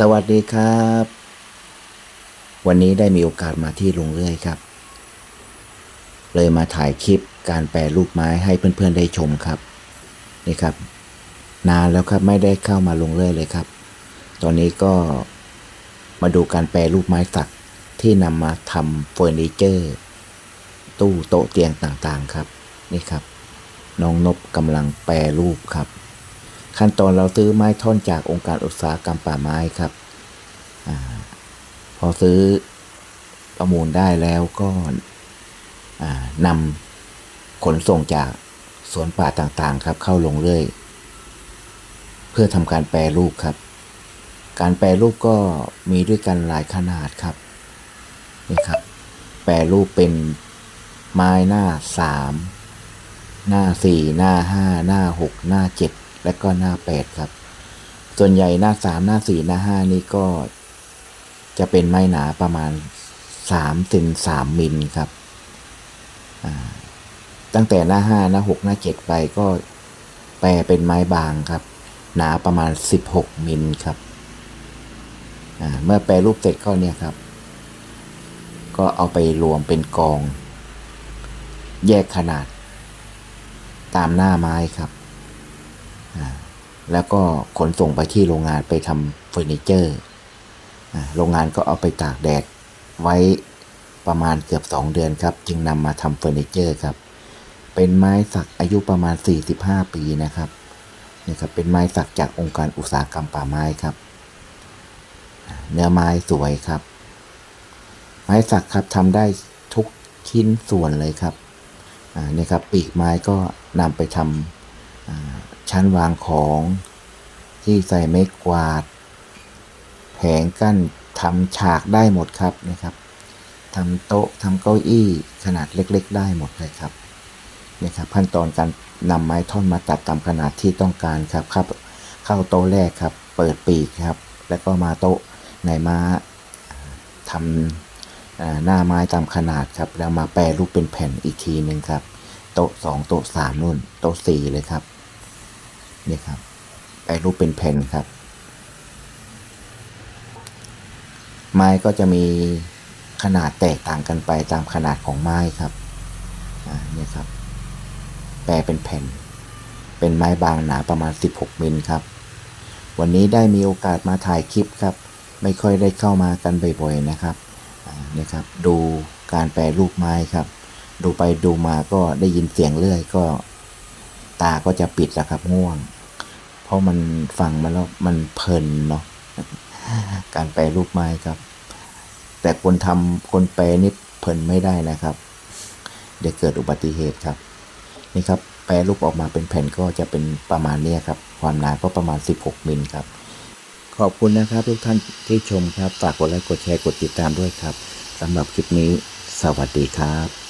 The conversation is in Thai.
สวัสดีครับ วันนี้ได้มีโอกาสมาที่ลุงเรื่อยครับ เลยมาถ่ายคลิปการแปรรูปไม้ให้เพื่อนๆได้ชมครับ นี่ครับ นานแล้วครับไม่ได้เข้ามาลุงเรื่อยเลยครับ ตอนนี้ก็มาดูการแปรรูปไม้สักที่นำมาทำเฟอร์นิเจอร์ ตู้โต๊ะเตียงต่างๆครับ นี่ครับ น้องนบกำลังแปรรูปครับ ขั้นตอนเราซื้อไม้ท่อนจากองค์การอุตสาหกรรมป่าไม้ครับอพอซื้อประมูลได้แล้วก็นำขนส่งจากสวนป่าต่างๆ ครับ เข้าลงเรื่อย เพื่อทำการแปรรูปครับ การแปรรูปก็มีด้วยกันหลายขนาดครับนี่ครับ แปรรูปเป็นไม้หน้าสามหน้าสี่หน้าห้าหน้าหกหน้าเจ็ด และก็หน้าแปดครับ ส่วนใหญ่หน้าสามหน้าสี่หน้าห้านี่ก็ จะเป็นไม้หนาประมาณสามเซนสามมิลครับ ตั้งแต่หน้าห้าหน้าหกหน้าเจ็ดไปก็แปลเป็นไม้บางครับ หนาประมาณสิบหกมิลครับเมื่อแปรรูปเสร็จก็เนี่ยครับ ก็เอาไปรวมเป็นกอง แยกขนาด ตามหน้าไม้ครับ แล้วก็ขนส่งไปที่โรงงานไปทำเฟอร์นิเจอร์โรงงานก็เอาไปตากแดดไว้ประมาณเกือบ 2 เดือนครับ จึงนำมาทำเฟอร์นิเจอร์ครับ เป็นไม้สักอายุประมาณ 45 ปีนะครับนี่ครับเป็นไม้สักจากองค์การอุตสาหกรรมป่าไม้ครับ เนื้อไม้สวยครับ ไม้สักครับทำได้ทุกชิ้นส่วนเลยครับอ่านี่ครับปีกไม้ก็นำไปทำ ชั้นวางของ ที่ใส่ไม้กวาด แผงกั้นทำฉากได้หมดครับนะครับทำโต๊ะทำเก้าอี้ขนาดเล็ก ๆ ได้หมดเลยครับนี่ครับขั้นตอนการนำไม้ท่อนมาตัดตามขนาดที่ต้องการครับครับ เข้าโต๊ะแรกครับ เปิดปีกครับ แล้วก็มาโต๊ะในมาทำหน้าไม้ตามขนาดครับ แล้วมาแปรรูปเป็นแผ่นอีกทีหนึ่งครับ โต๊ะสองโต๊ะสามนู่น โต๊ะสี่เลยครับ นี่ครับแปรรูปเป็นแผ่นครับ ไม้ก็จะมีขนาดแตกต่างกันไปตามขนาดของไม้ครับอ่าเนี่ยครับ แปลเป็นแผ่น เป็นไม้บางหนาประมาณ 16 มิลครับ วันนี้ได้มีโอกาสมาถ่ายคลิปครับ ไม่ค่อยได้เข้ามากันบ่อยๆนะครับเนี่ยครับ ดูการแปรรูปไม้ครับ ดูไปดูมาก็ได้ยินเสียงเรื่อยก็ ตาก็จะปิดแล้วครับง่วง เพราะมันฟังมาแล้วมันเพลินเนาะการแปลรูปไม้ครับ แต่คนทำคนแปลนี่เพลินไม่ได้นะครับ เดี๋ยวเกิดอุบัติเหตุครับ นี่ครับแปรรูปออกมาเป็นแผ่นก็จะเป็นประมาณนี้ครับ ความหนาก็ประมาณ 16มิลครับ ขอบคุณนะครับทุกท่านที่ชมครับ ฝากกดไลค์กดแชร์กดติดตามด้วยครับสำหรับคลิปนี้ สวัสดีครับ